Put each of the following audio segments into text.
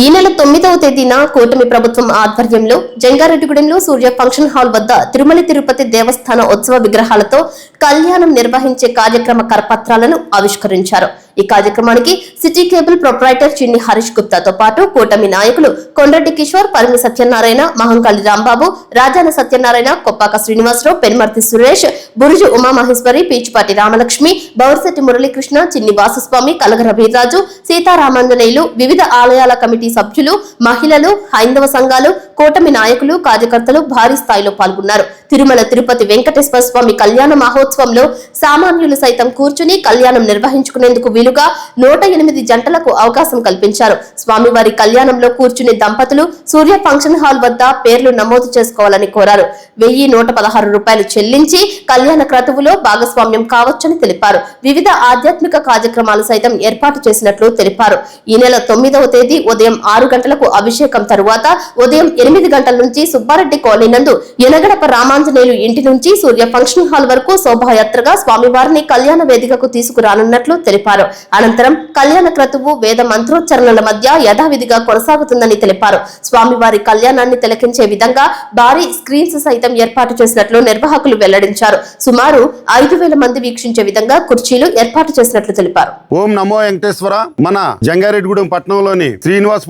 ఈ నెల తొమ్మిదవ తేదీన కూటమి ప్రభుత్వం ఆధ్వర్యంలో జంగారెడ్డిగూడెంలో సూర్య ఫంక్షన్ హాల్ వద్ద తిరుమల తిరుపతి దేవస్థాన ఉత్సవ విగ్రహాలతో కళ్యాణం నిర్వహించే కార్యక్రమ కరపత్రాలను ఆవిష్కరించారు. ఈ కార్యక్రమానికి సిటీ కేబుల్ ప్రొప్రైటర్ చిన్ని హరీష్ గుప్తాతో పాటు కూటమి నాయకులు కొండ్రెడ్డి కిషోర్ పరిమి సత్యనారాయణ మహంకాళి రాంబాబు రాజాన సత్యనారాయణ కొప్పాక శ్రీనివాసరావు పెన్మర్తి సురేష్ బురుజు ఉమామహేశ్వరి పీచుపాటి రామలక్ష్మి బౌర్శెట్టి మురళీకృష్ణ చిన్ని వాసుస్వామి కలగర వీర్రాజు సీతారామాంజనేయులు వివిధ ఆలయాల కమిటీ సభ్యులు మహిళలు హైందవ సంఘాలు కూటమి నాయకులు కార్యకర్తలు భారీ స్థాయిలో పాల్గొన్నారు. తిరుమల తిరుపతి వెంకటేశ్వర స్వామి కళ్యాణ మహోత్సవంలో సామాన్యులు సైతం కూర్చుని కళ్యాణం నిర్వహించుకునేందుకు వీలుగా నూట ఎనిమిది జంటలకు అవకాశం కల్పించారు. స్వామివారి కళ్యాణంలో కూర్చునే దంపతులు సూర్య ఫంక్షన్ హాల్ వద్ద పేర్లు నమోదు చేసుకోవాలని కోరారు. వెయ్యి నూట పదహారు రూపాయలు చెల్లించి కళ్యాణ క్రతువులో భాగస్వామ్యం కావచ్చని తెలిపారు. వివిధ ఆధ్యాత్మిక కార్యక్రమాలు సైతం ఏర్పాటు చేసినట్లు తెలిపారు. ఈ నెల తొమ్మిదవ తేదీ ఉదయం ఆరు గంటలకు అభిషేకం తరువాత ఉదయం ఎనిమిది గంటల నుంచి సుబ్బారెడ్డి కాలనీ నందు ఎనగడప రామాంజనేయులు ఇంటి నుంచి సూర్య ఫంక్షన్ హాల్ వరకు శోభాయాత్రగా స్వామివారిని కళ్యాణ వేదికకు తీసుకురానున్నట్లు తెలిపారు. అనంతరం కళ్యాణ క్రతువు వేద మంత్రోచ్చరణల మధ్య యథావిధిగా కొనసాగుతుందని తెలిపారు. స్వామివారి కళ్యాణాన్ని తిలకించే విధంగా భారీ స్క్రీన్స్ సైతం ఏర్పాటు చేసినట్లు నిర్వాహకులు వెల్లడించారు. సుమారు ఐదు వేల మంది వీక్షించే విధంగా కుర్చీలు ఏర్పాటు చేసినట్లు తెలిపారు. ఓం నమో వెంకటేశ్వర. మన జంగారెడ్డిగూడెం పట్టణంలోని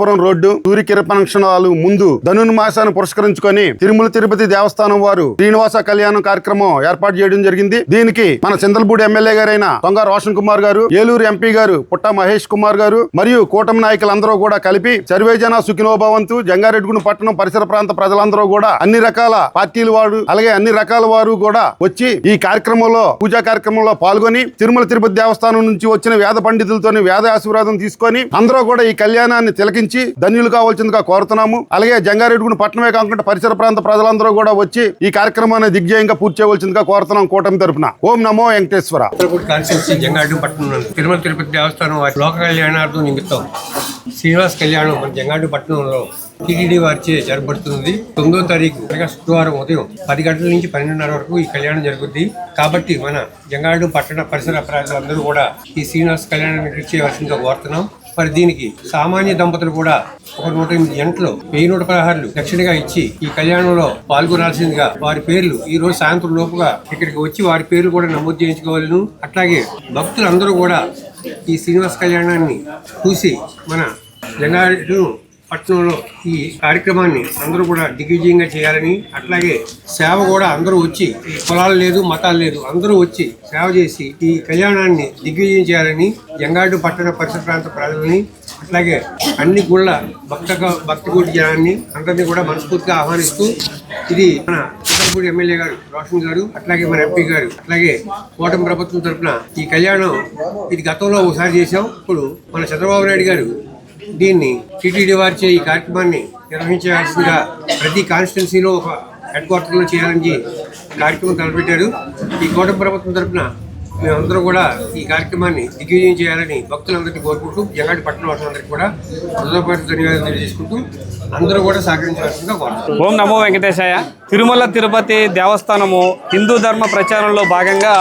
శ్రీనివాసపురం రోడ్డు సూర్యకిరపణక్షణాలు ముందు ధనుర్మాసాన్ని పురస్కరించుకొని తిరుమల తిరుపతి దేవస్థానం వారు శ్రీనివాస కళ్యాణం కార్యక్రమం ఏర్పాటు చేయడం జరిగింది. దీనికి మన చందలపూడి ఎమ్మెల్యే గారైన దొంగ రోషన్ కుమార్ గారు ఏలూరు ఎంపీ గారు పుట్ట మహేష్ కుమార్ గారు మరియు కూటమి నాయకులందరూ కూడా కలిపి సర్వేజన సుఖినోభవంతు జంగారెడ్డిగూడెం పట్టణం పరిసర ప్రాంత ప్రజలందరూ కూడా అన్ని రకాల పార్టీల వారు అలాగే అన్ని రకాల వారు కూడా వచ్చి ఈ కార్యక్రమంలో పూజా కార్యక్రమంలో పాల్గొని తిరుమల తిరుపతి దేవస్థానం నుంచి వచ్చిన వేద పండితులతోని వేద ఆశీర్వాదం తీసుకొని అందరూ కూడా ఈ కళ్యాణాన్ని తిలకి తిలకించి ధన్యులు కావాల్సిందిగా కోరుతున్నాము. అలాగే జంగారెడ్డిగూడెం పట్టణమే కాకుండా పరిసర ప్రాంత ప్రజలందరూ కూడా వచ్చి ఈ కార్యక్రమాన్ని దిగ్జయంగా పూర్తి చేయవలసిందిగా కోరుతున్నాం కూటమి తరఫున ఓం నమో వెంకటేశ్వర. పట్టణం తిరుమల తిరుపతి దేవస్థానం లోక కళ్యాణార్థం నిమిత్తం శ్రీనివాస్ కళ్యాణం మన జంగారెడ్డి పట్టణంలో టీటీడీ వారిచే జరపడుతుంది తొమ్మిదో తారీఖు అనగా శుక్రవారం ఉదయం పది గంటల నుంచి పన్నెండున్నర వరకు ఈ కళ్యాణం జరుగుద్ది. కాబట్టి మన జంగాడు పట్టణ పరిసర ప్రాంతాలందరూ కూడా ఈ శ్రీనివాస్ కళ్యాణాన్ని చేయవలసిందిగా కోరుతున్నాం. మరి దీనికి సామాన్య దంపతులు కూడా ఒక నూట ఎనిమిది గంటలు వెయ్యి నూట పదహారులు దక్షిణగా ఇచ్చి ఈ కళ్యాణంలో పాల్గొనాల్సిందిగా వారి పేర్లు ఈ రోజు సాయంత్రం లోపుగా ఇక్కడికి వచ్చి వారి పేర్లు కూడా నమోదు చేయించుకోవాలను. అట్లాగే భక్తులందరూ కూడా ఈ శ్రీనివాస కళ్యాణాన్ని చూసి మన జనాలను పట్టణంలో ఈ కార్యక్రమాన్ని అందరూ కూడా దిగ్విజయంగా చేయాలని అట్లాగే సేవ కూడా అందరూ వచ్చి కులాలు లేదు మతాలు లేదు అందరూ వచ్చి సేవ చేసి ఈ కళ్యాణాన్ని దిగ్విజయం చేయాలని జంగాడు పట్టణ పరిసర ప్రాంత ప్రజలని అట్లాగే అన్ని గుళ్ళ భక్త భక్తి గుడి జనాన్ని అందరినీ కూడా మనస్ఫూర్తిగా ఆహ్వానిస్తూ ఇది మన చిత్తలపూడి ఎమ్మెల్యే గారు రోషన్ గారు అట్లాగే మన ఎంపీ గారు అట్లాగే కూటమి ప్రభుత్వం తరఫున ఈ కళ్యాణం ఇది గతంలో ఒకసారి చేశాం. ఇప్పుడు మన చంద్రబాబు నాయుడు గారు దీన్ని టీటీడీ వారిచే ఈ కార్యక్రమాన్ని నిర్వహించవలసిందిగా ప్రతి కాన్స్టిట్యున్సీలో ఒక హెడ్ క్వార్టర్లో చేయాలని కార్యక్రమం తలపెట్టారు. ఈ కూటమి ప్రభుత్వం తరఫున మేమందరూ కూడా ఈ కార్యక్రమాన్ని దిగ్విజయం చేయాలని భక్తులందరికీ కోరుకుంటూ జంగాటి పట్టణ వాసులందరికీ కూడా హృదయపాటు ధన్యవాదాలు తెలియజేసుకుంటూ అందరూ కూడా సహకరించవలసిందిగా కోరుతున్నాం. ఓం నమో వెంకటేశాయ. తిరుమల తిరుపతి దేవస్థానము హిందూ ధర్మ ప్రచారంలో భాగంగా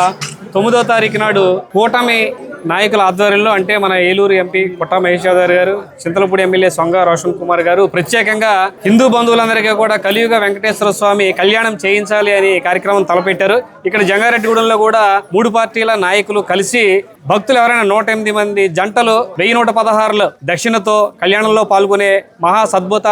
తొమ్మిదో తారీఖు నాడు కూటమి నాయకుల ఆధ్వర్యంలో అంటే మన ఏలూరు ఎంపీ పుట్ట మహేష్ యాదవ్ గారు చింతలపూడి ఎమ్మెల్యే సొంగ రోషన్ కుమార్ గారు ప్రత్యేకంగా హిందూ బంధువులందరికీ కూడా కలియుగ వెంకటేశ్వర స్వామి కళ్యాణం చేయించాలి అని కార్యక్రమం తలపెట్టారు. ఇక్కడ జంగారెడ్డిగూడెంలో కూడా మూడు పార్టీల నాయకులు కలిసి భక్తులు ఎవరైనా నూట ఎనిమిది మంది జంటలు వెయ్యి నూట పదహారులు దక్షిణతో కళ్యాణంలో పాల్గొనే మహా సద్భుత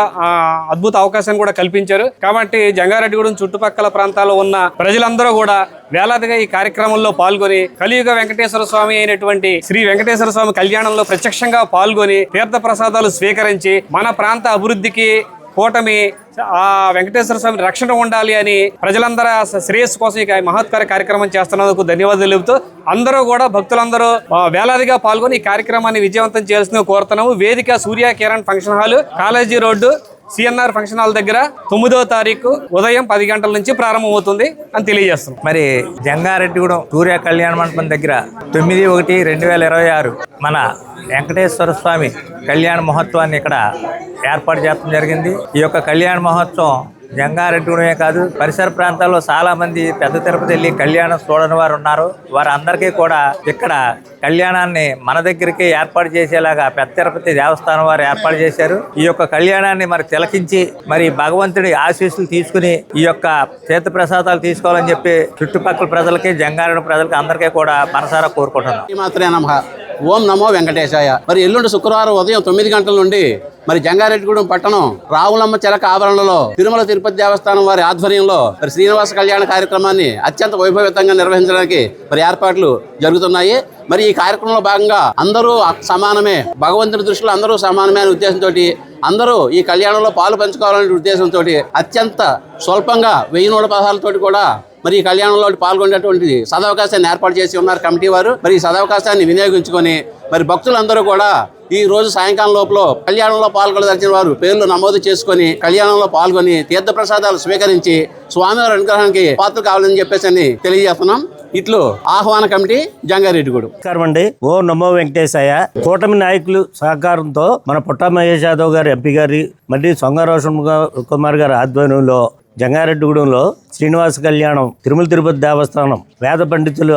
అద్భుత అవకాశాన్ని కూడా కల్పించారు. కాబట్టి జంగారెడ్డిగూడెం చుట్టుపక్కల ప్రాంతాల్లో ఉన్న ప్రజలందరూ కూడా వేలాదిగా ఈ కార్యక్రమంలో పాల్గొని కలియుగ వెంకటేశ్వర స్వామి అయినటువంటి శ్రీ వెంకటేశ్వర స్వామి కళ్యాణంలో ప్రత్యక్షంగా పాల్గొని తీర్థ ప్రసాదాలు స్వీకరించి మన ప్రాంత అభివృద్ధికి కూటమి ఆ వెంకటేశ్వర స్వామి రక్షణ ఉండాలి అని ప్రజలందరూ శ్రేయస్సు కోసం ఈ మహత్కర కార్యక్రమం చేస్తున్నందుకు ధన్యవాదాలు తెలుపుతూ అందరూ కూడా భక్తులందరూ వేలాదిగా పాల్గొని ఈ కార్యక్రమాన్ని విజయవంతం చేయాల్సిందిగా కోరుతున్నాము. వేదిక Surya Kiran function hall college road CNR function hall దగ్గర తొమ్మిదో తారీఖు ఉదయం పది గంటల నుంచి ప్రారంభమవుతుంది అని తెలియజేస్తున్నాం. మరి జంగారెడ్డిగూడెం సూర్య కళ్యాణ మండపం దగ్గర తొమ్మిది ఒకటి రెండు వేల ఇరవై ఆరు మన వెంకటేశ్వర స్వామి కళ్యాణ మహోత్సవాన్ని ఇక్కడ ఏర్పాటు చేయడం జరిగింది. ఈ యొక్క కళ్యాణ మహోత్సవం జంగారెడ్డిగూడెమే కాదు పరిసర ప్రాంతాల్లో చాలా మంది పెద్ద తిరుపతి వెళ్ళి కళ్యాణం చూడని వారు ఉన్నారు. వారందరికీ కూడా ఇక్కడ కళ్యాణాన్ని మన దగ్గరికి ఏర్పాటు చేసేలాగా పెద్ద తిరుపతి దేవస్థానం వారు ఏర్పాటు చేశారు. ఈ యొక్క కళ్యాణాన్ని మరి తిలకించి మరి భగవంతుడి ఆశీస్సులు తీసుకుని ఈ యొక్క తీర్థ ప్రసాదాలు తీసుకోవాలని చెప్పి చుట్టుపక్కల ప్రజలకి జంగారెడ్డి ప్రజలకి అందరికీ కూడా మనసారా కోరుకుంటున్నాం. ఓం నమో వెంకటేశాయ. మరి ఎల్లుండి శుక్రవారం ఉదయం తొమ్మిది గంటల నుండి మరి జంగారెడ్డిగూడెం పట్టణం రావులమ్మ చెలక ఆవరణలో తిరుమల తిరుపతి దేవస్థానం వారి ఆధ్వర్యంలో మరి శ్రీనివాస కళ్యాణ కార్యక్రమాన్ని అత్యంత వైభవితంగా నిర్వహించడానికి మరి ఏర్పాట్లు జరుగుతున్నాయి. మరి ఈ కార్యక్రమంలో భాగంగా అందరూ సమానమే భగవంతుడి దృష్టిలో అందరూ సమానమే అనే ఉద్దేశంతో అందరూ ఈ కళ్యాణంలో పాలు పంచుకోవాలనే ఉద్దేశంతో అత్యంత స్వల్పంగా వెయ్యి నూట పదహారులతోటి కూడా మరి ఈ కళ్యాణంలో పాల్గొనేటువంటి సదవకాశాన్ని ఏర్పాటు చేసి ఉన్నారు కమిటీ వారు. మరి ఈ సదవకాశాన్ని వినియోగించుకొని మరి భక్తులందరూ కూడా ఈ రోజు సాయంకాలం లోపల కళ్యాణంలో పాల్గొనదలిచిన వారు పేర్లు నమోదు చేసుకొని కళ్యాణంలో పాల్గొని తీర్థ ప్రసాదాలు స్వీకరించి స్వామివారి అనుగ్రహానికి పాత్ర కావాలని చెప్పేసి అని తెలియజేస్తున్నాం. ఇట్లు ఆహ్వాన కమిటీ జంగారెడ్డిగూడు. నమస్కారం అండి. ఓ నమో వెంకటేశయ్య కూటమి నాయకులు సహకారంతో మన పుట్ట మహేష్ యాదవ్ గారు ఎంపీ గారి మరియు సొంగరోషన్ కుమార్ గారి ఆధ్వర్యంలో జంగారెడ్డిగూడెంలో శ్రీనివాస కళ్యాణం తిరుమల తిరుపతి దేవస్థానం వేద పండితులు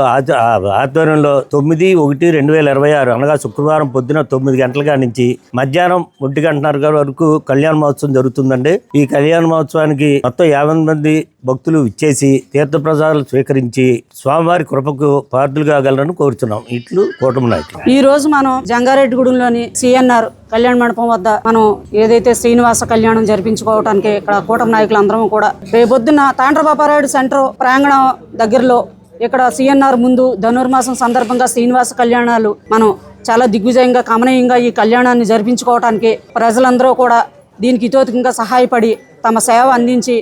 ఆధ్వర్యంలో తొమ్మిది ఒకటి రెండు వేల ఇరవై ఆరు అనగా శుక్రవారం పొద్దున తొమ్మిది గంటల నుంచి మధ్యాహ్నం ఒంటి గంటన్నర వరకు కళ్యాణ మహోత్సవం జరుగుతుందండి. ఈ కళ్యాణ మహోత్సవానికి మొత్తం యాభై మంది భక్తులు ఇచ్చేసి తీర్థ ప్రసాదాలు స్వీకరించి స్వామివారి కృపకు పార్థులు కాగలరని కోరుతున్నాం ఇట్లు కూటమి నాయకులు. ఈ రోజు మనం జంగారెడ్డిగూడెంలోని సిఎన్ఆర్ కళ్యాణ మండపం వద్ద మనం ఏదైతే శ్రీనివాస కళ్యాణం జరిపించుకోవడానికి ఇక్కడ కూటమి నాయకులందరం కూడా రేపొద్దున తాండ్రబాపారాయుడు సెంటర్ ప్రాంగణం దగ్గరలో ఇక్కడ సిఎన్ఆర్ ముందు ధనుర్మాసం సందర్భంగా శ్రీనివాస కళ్యాణాలు మనం చాలా దిగ్విజయంగా కమనీయంగా ఈ కళ్యాణాన్ని జరిపించుకోవడానికి ప్రజలందరూ కూడా దీనికి ఇతోతికంగా సహాయపడి తమ సేవ అందించి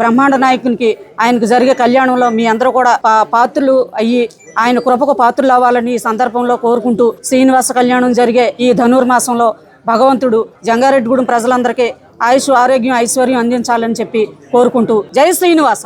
బ్రహ్మాండ నాయకునికి ఆయనకు జరిగే కళ్యాణంలో మీ అందరూ కూడా పాత్రలు అయ్యి ఆయన కృపకు పాత్రలు అవ్వాలని ఈ సందర్భంలో కోరుకుంటూ శ్రీనివాస కళ్యాణం జరిగే ఈ ధనుర్మాసంలో భగవంతుడు జంగారెడ్డిగూడెం ప్రజలందరికీ ఆయుష్ ఆరోగ్యం ఐశ్వర్యం అందించాలని చెప్పి కోరుకుంటూ జై శ్రీనివాస.